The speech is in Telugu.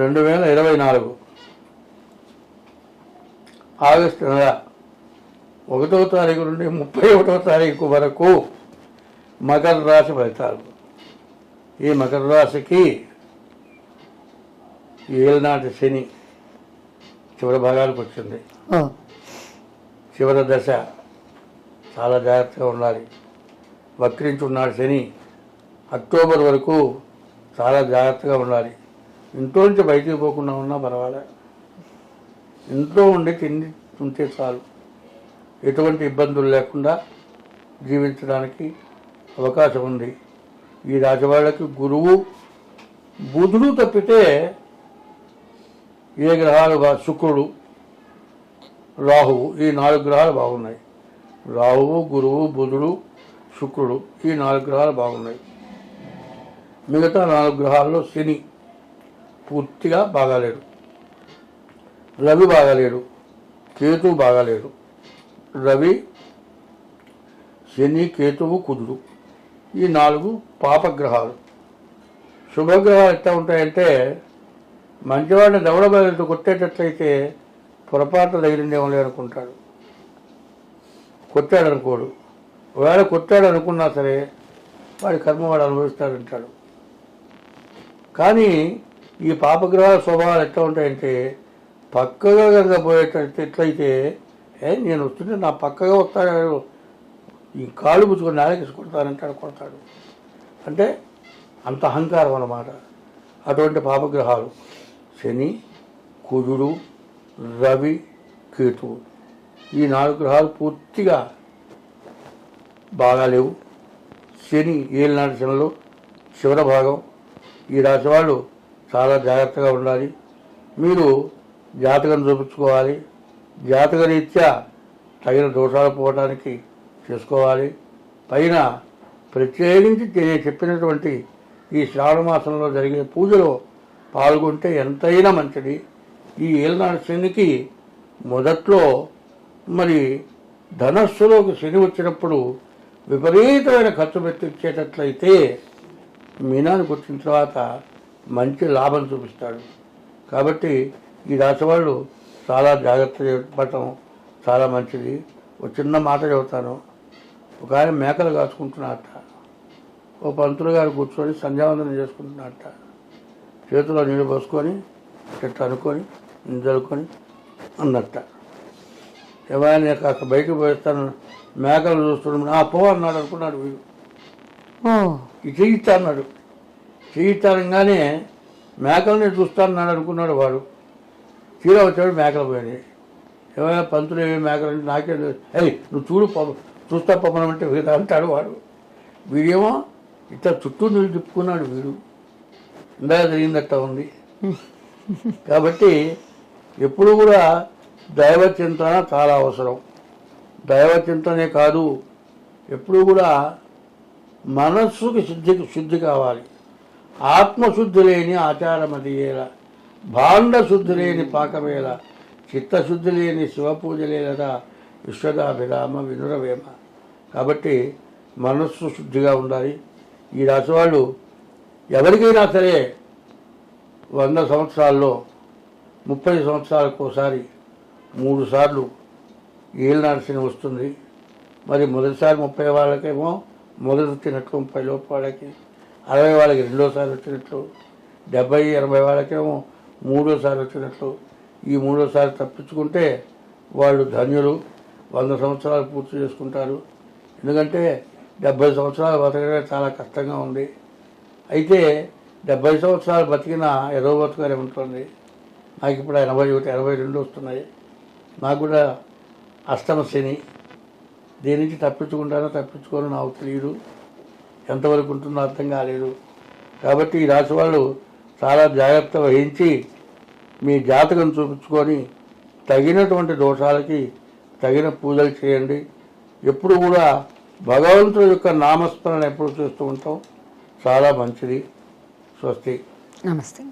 రెండు వేల ఇరవై నాలుగు. ఆగస్టు నెల ఒకటవ తారీఖు నుండి ముప్పై ఒకటవ తారీఖు వరకు మకర రాశి ఫలితాలు. ఈ మకర రాశికి ఏళ్ళనాటి శని చివరి భాగానికి వచ్చింది. చివరి దశ చాలా జాగ్రత్తగా ఉండాలి. వక్రించున్నాడు శని అక్టోబర్ వరకు చాలా జాగ్రత్తగా ఉండాలి. ఇంట్లో నుంచి బయటికి పోకుండా ఉన్నా పర్వాలే. ఇంట్లో ఉండి తిండి ఉంటే చాలు. ఎటువంటి ఇబ్బందులు లేకుండా జీవించడానికి అవకాశం ఉంది. ఈ రాజవాళ్ళకి గురువు బుధుడు తప్పితే ఏ గ్రహాలు బా శుక్రుడు రాహువు ఈ నాలుగు గ్రహాలు బాగున్నాయి. రాహువు గురువు బుధుడు శుక్రుడు ఈ నాలుగు గ్రహాలు బాగున్నాయి. మిగతా నాలుగు గ్రహాల్లో శని పూర్తిగా బాగాలేడు. రవి బాగాలేడు. కేతు బాగాలేడు. రవి శని కేతువు కుజుడు ఈ నాలుగు పాపగ్రహాలు. శుభగ్రహాలు ఎట్లా ఉంటాయంటే మంచివాడిని దవడ కొట్టేటట్లయితే పొరపాటు తగిలిందేమో అనుకుంటాడు. కొట్టాడు అనుకోడు ఒకవేళ కొట్టాడు అనుకున్నా సరే వాడి కర్మ వాడు అనుభవిస్తాడంటాడు. కానీ ఈ పాపగ్రహాల స్వభావాలు ఎట్లా ఉంటాయంటే పక్కగా కనుక పోయేటట్టు ఎట్లయితే ఏ నేను వస్తుంటే నా పక్కగా వస్తాడు ఈ కాళ్ళు పుచ్చుకొని నాలకేసి కొడతానంటాడు కొడతాడు. అంటే అంత అహంకారం అన్నమాట. అటువంటి పాపగ్రహాలు. శని కుజుడు రవి కేతువు. ఈ నాలుగు గ్రహాలు పూర్తిగా బాగాలేవు శని ఏలినాటి శనిలో చివరి భాగం. ఈ రాశి వాళ్ళు చాలా జాగ్రత్తగా ఉండాలి. మీరు జాతకం చూపించుకోవాలి. జాతక రీత్యా తగిన దోషాలు పోవడానికి చేసుకోవాలి. పైన ప్రత్యేకించి నేను చెప్పినటువంటి ఈ శ్రావణ మాసంలో జరిగే పూజలో పాల్గొంటే ఎంతైనా మంచిది. ఈ ఏలనాడు శనికి మొదట్లో మరి ధనస్సులోకి శని వచ్చినప్పుడు విపరీతమైన ఖర్చు పెట్టించేటట్లయితే మీనానికి వచ్చిన తర్వాత మంచి లాభం చూపిస్తాడు. కాబట్టి ఈ రాశి వాళ్ళు చాలా జాగ్రత్త పడటం చాలా మంచిది. ఒక చిన్న మాట చెబుతాను. ఒక ఆయన మేకలు కాచుకుంటున్నట్ట ఓ పంతులు గారు కూర్చొని సంధ్యావందనం చేసుకుంటున్నట్ట చేతిలో నీళ్ళు పోసుకొని చెట్టు అనుకొని జరుకొని అన్నట్ట. ఎవరైనా కాస్త బయటకు పోయిస్తాను మేకలు చూస్తున్నాడు ఆ పో అన్నాడు అనుకున్నాడు వీడు. చేయిస్తా అన్నాడు. చేయిస్తానంగానే మేకల్ని చూస్తానన్నాడు అనుకున్నాడు వాడు. చీర వచ్చాడు మేకలు పోయాడు ఏమైనా పంతులు ఏమి మేకలు అంటే నాకే అయ్యి నువ్వు చూడు పాప చూస్తా పంపనమంటే వీడు అంటాడు వాడు. వీడేమో ఇట్లా చుట్టూ నీళ్ళు తిప్పుకున్నాడు వీడు. ఇందాక జరిగిందట్ట ఉంది. కాబట్టి ఎప్పుడు కూడా దైవ చింతన చాలా అవసరం. దైవ చింతనే కాదు ఎప్పుడు కూడా మనస్సుకి శుద్ధి శుద్ధి కావాలి. ఆత్మశుద్ధి లేని ఆచారమదియేల భాండ శుద్ధి లేని పాకమేల చిత్తశుద్ధి లేని శివపూజలేలదా విశ్వదాభిరామ వినురవేమ. కాబట్టి మనస్సు శుద్ధిగా ఉండాలి. ఈ రాశి వాళ్ళు ఎవరికైనా సరే వంద సంవత్సరాల్లో ముప్పై సంవత్సరాలకు ఒకసారి మూడు సార్లు వస్తుంది. మరి మొదటిసారి ముప్పై వాళ్ళకేమో మొదటి వచ్చినట్లు ముప్పై లోపు వాళ్ళకి అరవై వాళ్ళకి రెండోసారి వచ్చినట్లు డెబ్బై ఎనభై వాళ్ళకేమో మూడోసారి వచ్చినట్లు. ఈ మూడోసారి తప్పించుకుంటే వాళ్ళు ధన్యులు వంద సంవత్సరాలు పూర్తి చేసుకుంటారు. ఎందుకంటే డెబ్బై సంవత్సరాలు బతకడమే చాలా కష్టంగా ఉంది. అయితే డెబ్బై సంవత్సరాలు బతికిన ఎరవ బతుకనే ఉంటుంది. నాకు ఇప్పుడు ఎనభై ఒకటి ఎనభై రెండు వస్తున్నాయి. నాకు కూడా అష్టమ శని. దీని నుంచి తప్పించుకుంటానో తప్పించుకోనో నాకు తెలియదు. ఎంతవరకు ఉంటుందో అర్థం కాలేదు. కాబట్టి ఈ రాశి వాళ్ళు చాలా జాగ్రత్త వహించి మీ జాతకం చూపించుకొని తగినటువంటి దోషాలకి తగిన పూజలు చేయండి. ఎప్పుడు కూడా భగవంతుడి యొక్క నామస్మరణ ఎప్పుడు చేస్తూ ఉంటాం? చాలా మంచిది. స్వస్తి. నమస్తే.